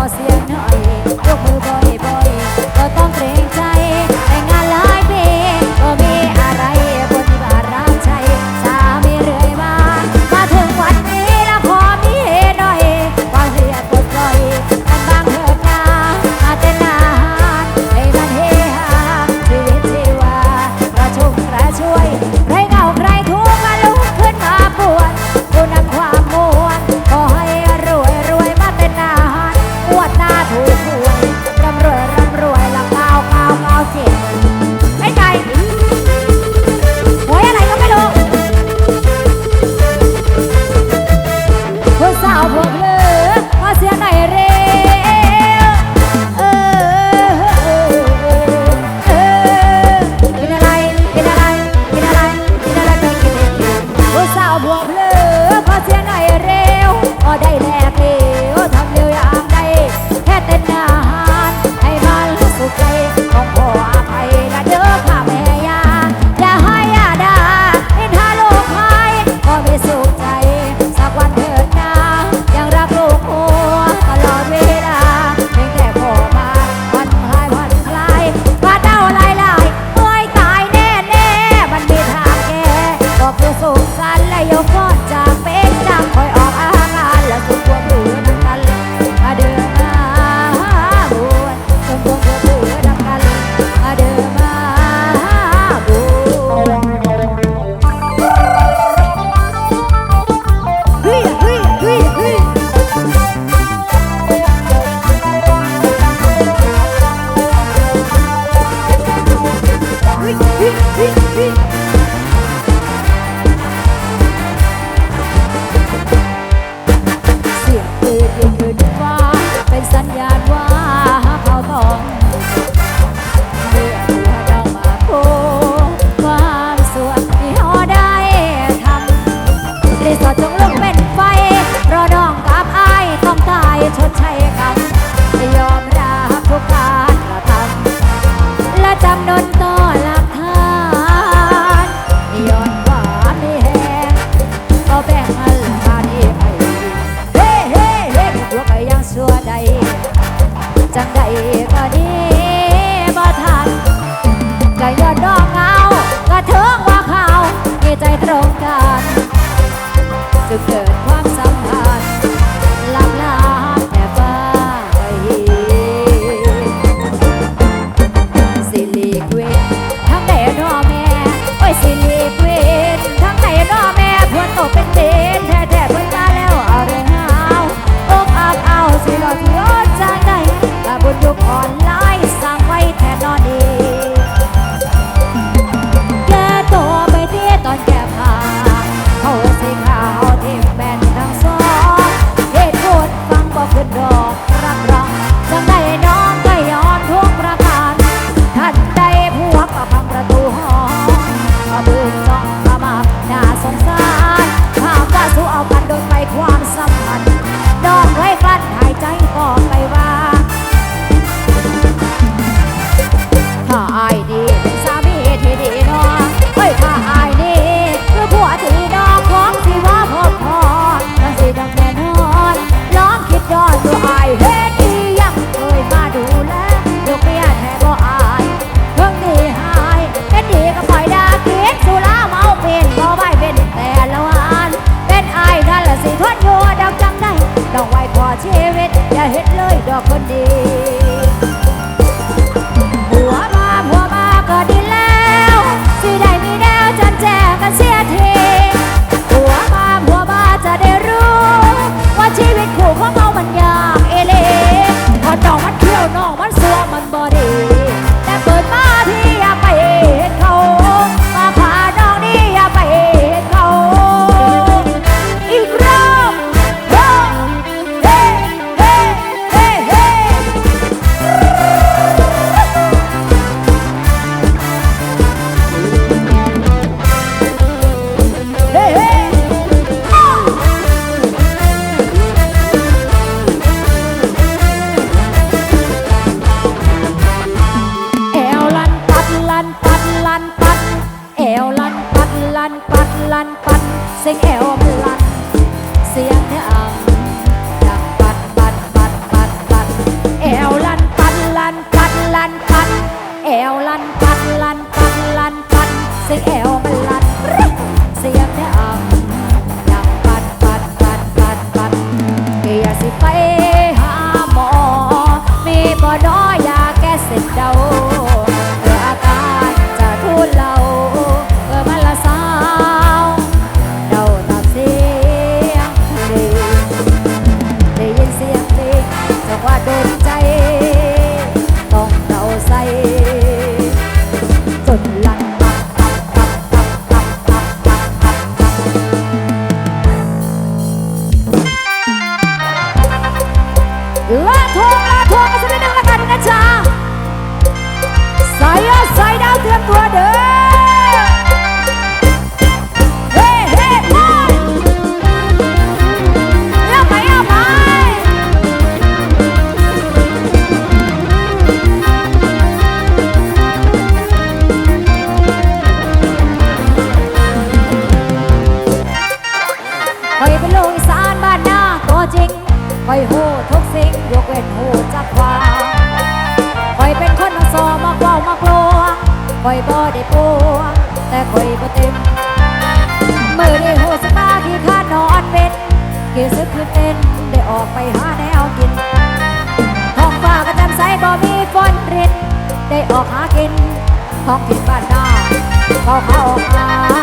Gracias. ก็ดีบ่ทันก็ยอดดอกเงาก็เถิง for day. แอวลันปันลันปันลันปันเสียงแอวมัน หัวเด้อ คอยบ่ได้ปวงแต่คอยบ่เต็มเมื่อได้โหสตาที่ข้านอนเป็นเกี่ยวซึกคือเต้นได้ออกไปหาแนวกินท้องฟ้าก็จำใสบ่มีฝนรินได้ออกหากินท้องถิ่นบ้านนาเขาเขาออกหา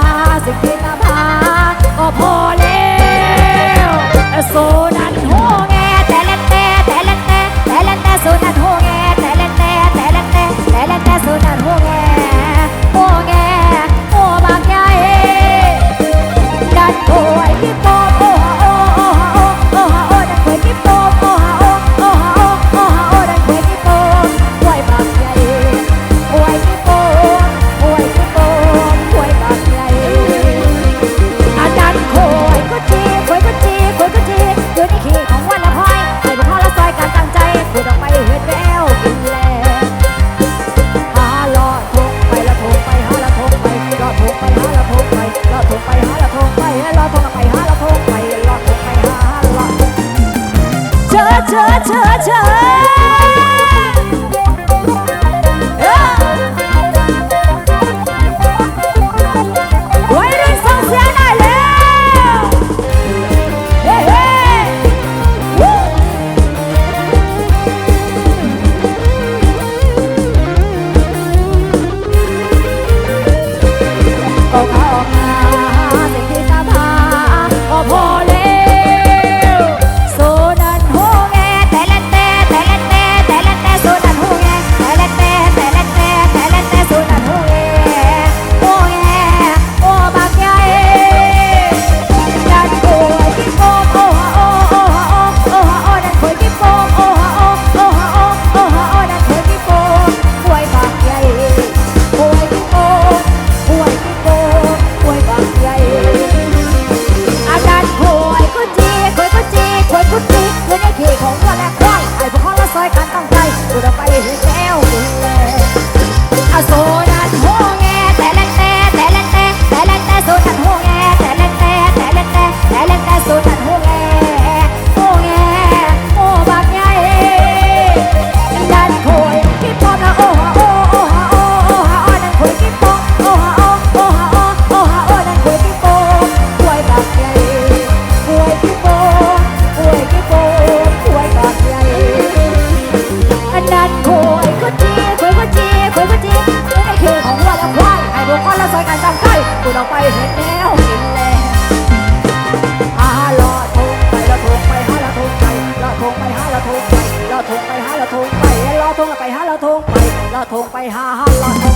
ทงไปหาเราทงไปเราทงไปหาหาเรา